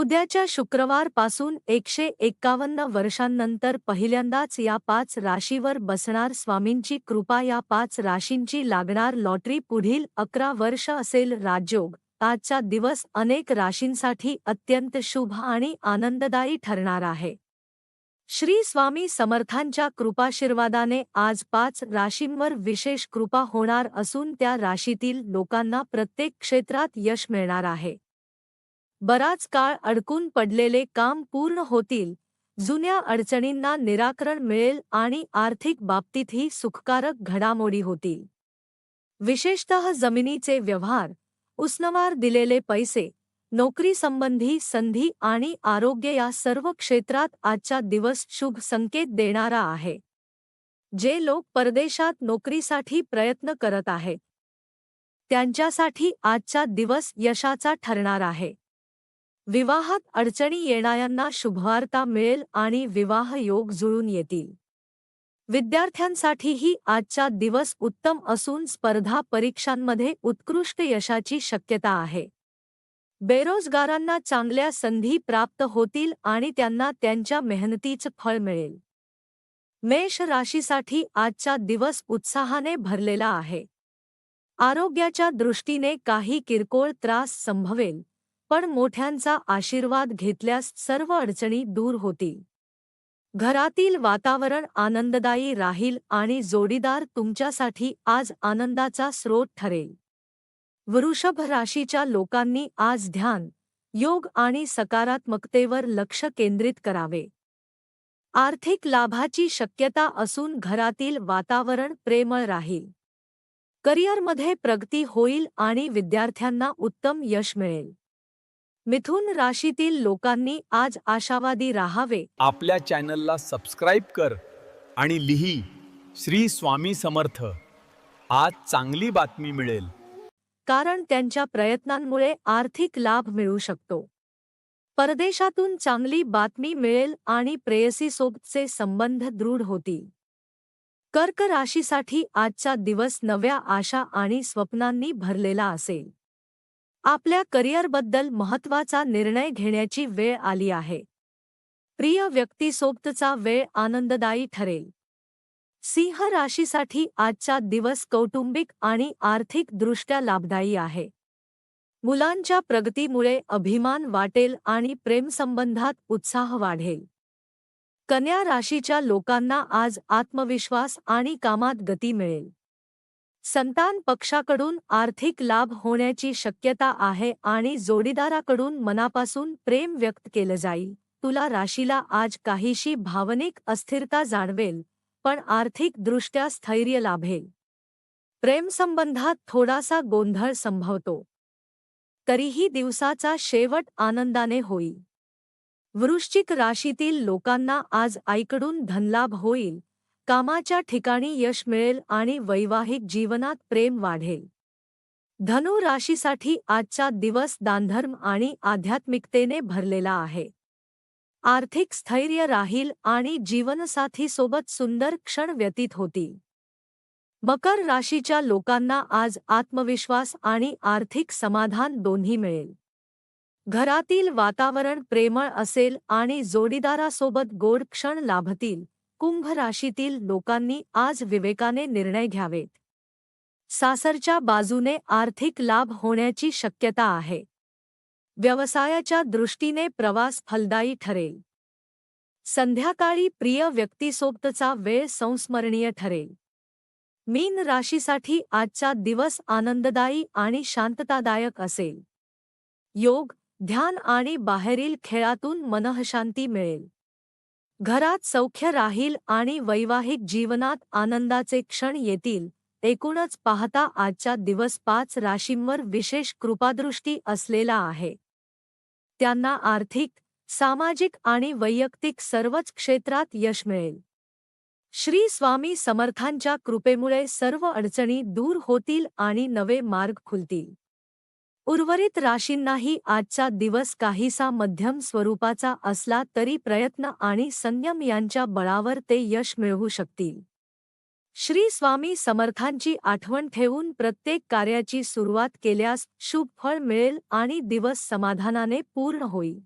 उद्याच्या शुक्रवारपासून एकशे एक्कावन्न वर्षांनंतर पहिल्यांदाच या पाच राशीवर बसणार स्वामींची कृपा. या पाच राशींची लागणार लॉटरी पुढील अकरा वर्ष असेल. राजयोग आजचा दिवस अनेक राशींसाठी अत्यंत शुभ आणि आनंददायी ठरणार आहे. श्री स्वामी समर्थांच्या कृपाशीर्वादाने आज पाच राशींवर विशेष कृपा होणार असून त्या राशीतील लोकांना प्रत्येक क्षेत्रात यश मिळणार आहे. बराच काळ अडकून पडलेले काम पूर्ण होतील. जुन्या अडचणींना निराकरण मिळेल आणि आर्थिक बाबतीतही सुखकारक घडामोडी होतील. विशेषतः जमिनीचे व्यवहार उसनवार दिलेले पैसे नोकरीसंबंधी संधी आणि आरोग्य या सर्व क्षेत्रात आजचा दिवस शुभ संकेत देणारा आहे. जे लोक परदेशात नोकरीसाठी प्रयत्न करत आहेत. त्यांच्यासाठी आजचा दिवस यशाचा ठरणार आहे. विवाहात अडचणी येणाऱ्यांना शुभवार्ता मिळेल आणि विवाह योग जुळून येतील. विद्यार्थ्यांसाठीही आजचा दिवस उत्तम असून स्पर्धा परीक्षांमध्ये उत्कृष्ट यशाची शक्यता आहे. बेरोजगारांना चांगल्या संधी प्राप्त होतील आणि त्यांना त्यांच्या मेहनतीचं फळ मिळेल. मेष राशीसाठी आजचा दिवस उत्साहाने भरलेला आहे. आरोग्याच्या दृष्टीने काही किरकोळ त्रास संभवेल. पण मोठ्यांचा आशीर्वाद घेतल्यास सर्व अडचणी दूर होतील. घरातील वातावरण आनंददायी राहील आणि जोडीदार तुमच्यासाठी आज आनंदाचा स्रोत ठरेल. वृषभ राशीच्या लोकांनी आज ध्यान योग आणि सकारात्मकतेवर लक्ष केंद्रित करावे. आर्थिक लाभाची शक्यता असून घरातील वातावरण प्रेमळ राहील. करिअरमध्ये प्रगती होईल आणि विद्यार्थ्यांना उत्तम यश मिळेल. मिथुन राशीतील लोकांनी आज आशावादी राहावे. आपल्या चॅनलला सबस्क्राईब कर आणि लिही श्री स्वामी समर्थ. आज चांगली बातमी मिळेल. कारण त्यांच्या प्रयत्नांमुळे आर्थिक लाभ मिळू शकतो. परदेशातून चांगली बातमी मिळेल आणि प्रेयसीसोबतचे संबंध दृढ होतील. कर्क राशीसाठी आजचा दिवस नव्या आशा आणि स्वप्नांनी भरलेला असेल. आपल्या करिअरबद्दल महत्त्वाचा निर्णय घेण्याची वेळ आली आहे. प्रिय व्यक्तीसोबतचा वेळ आनंददायी ठरेल. सिंह राशीसाठी आजचा दिवस कौटुंबिक आणि आर्थिकदृष्ट्या लाभदायी आहे. मुलांच्या प्रगतीमुळे अभिमान वाटेल आणि प्रेमसंबंधात उत्साह वाढेल. कन्या राशीच्या लोकांना आज आत्मविश्वास आणि कामात गती मिळेल. संतान पक्षाकडून आर्थिक लाभ होण्याची शक्यता आहे आणि जोडीदाराकडून मनापासून प्रेम व्यक्त केलं जाईल. तुला राशीला आज काहीशी भावनिक अस्थिरता जाणवेल पण आर्थिकदृष्ट्या स्थैर्य लाभेल. प्रेमसंबंधात थोडासा गोंधळ संभवतो. तरीही दिवसाचा शेवट आनंदाने होईल. वृश्चिक राशीतील लोकांना आज आईकडून धनलाभ होईल कामाच्या ठिकाणी यश मिळेल आणि वैवाहिक जीवनात प्रेम वाढेल. धनु राशीसाठी आजचा दिवस दानधर्म आणि आध्यात्मिकतेने भरलेला आहे. आर्थिक स्थैर्य राहील आणि जीवनसाथीसोबत सुंदर क्षण व्यतीत होतील. मकर राशीच्या लोकांना आज आत्मविश्वास आणि आर्थिक समाधान दोन्ही मिळेल. घरातील वातावरण प्रेमळ असेल आणि जोडीदारासोबत गोड क्षण लाभतील कुंभ राशीतील लोकांनी आज विवेकाने निर्णय घ्यावेत. सासरच्या बाजूने आर्थिक लाभ होण्याची शक्यता आहे. व्यवसायाच्या दृष्टीने प्रवास फलदायी ठरेल. संध्याकाळी प्रिय व्यक्तीसोबतचा वेळ संस्मरणीय ठरेल. मीन राशीसाठी आजचा दिवस आनंददायी आणि शांततादायक असेल. योग ध्यान आणि बाहेरील खेळातून मनःशांती मिळेल. घरात सौख्य राहील आणि वैवाहिक जीवनात आनंदाचे क्षण येतील एकूणच पाहता आजचा दिवस पाच राशींवर विशेष कृपादृष्टी असलेला आहे. त्यांना आर्थिक सामाजिक आणि वैयक्तिक सर्वच क्षेत्रात यश मिळेल. श्री स्वामी समर्थांच्या कृपेमुळे सर्व अडचणी दूर होतील आणि नवे मार्ग खुलतील. उर्वरित राशींनाही आजचा दिवस काहीसा मध्यम स्वरूपाचा असला तरी प्रयत्न आणि संयम यांच्या बळावर ते यश मिळवू शकतील. श्री स्वामी समर्थांची आठवण ठेवून प्रत्येक कार्याची सुरुवात केल्यास शुभ फळ मिळेल आणि दिवस समाधानाने पूर्ण होईल.